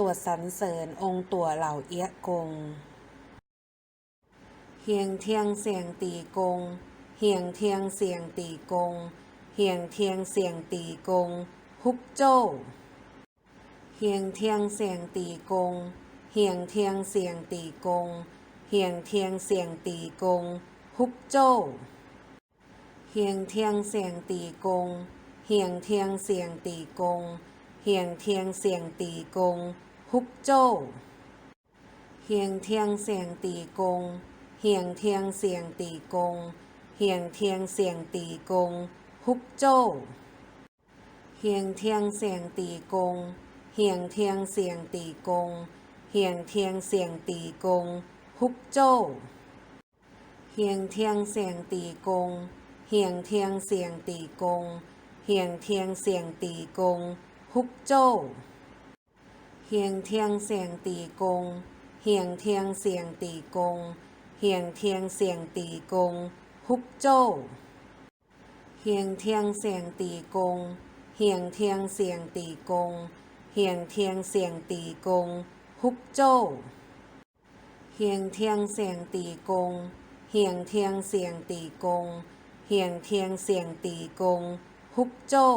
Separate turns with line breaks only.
สวดสรรเสริญองค์ตัวเหล่าเอี้ยกง เฮียงเทียงเสียงตีกง เฮียงเทียงเสียงตีกง เฮียงเทียงเสียงตีกง ฮุกโจ้ เฮียงเทียงเสียงตีกง เฮียงเทียงเสียงตีกง เฮียงเทียงเสียงตีกง ฮุกโจ้เฮียงเทียงเสียงตีกง เฮียงเทียงเสียงตีกง เฮียงเทียงเสียงตีกง ฮุกโจ้เฮียงเทียงเสียงตีกง เฮียงเทียงเสียงตีกง เฮียงเทียงเสียงตีกง ฮุกโจ้เฮียงเทียงเสียงตีกง เฮียงเทียงเสียงตีกง เฮียงเทียงเสียงตีกง ฮุกโจ้เฮียงเทียงเสียงตีกง เฮียงเทียงเสียงตีกง เฮียงเทียงเสียงตีกง ฮุกโจ้เฮียงเทียงเสียงตีกง เฮียงเทียงเสียงตีกง เฮียงเทียงเสียงตีกง ฮุกโจ้เฮียงเทียงเสียงตีกง เฮียงเทียงเสียงตีกง เฮียงเทียงเสียงตีกง ฮุกโจ้เฮียงเทียงเสียงตีกง เฮียงเทียงเสียงตีกง เฮียงเทียงเสียงตีกง ฮุกโจ้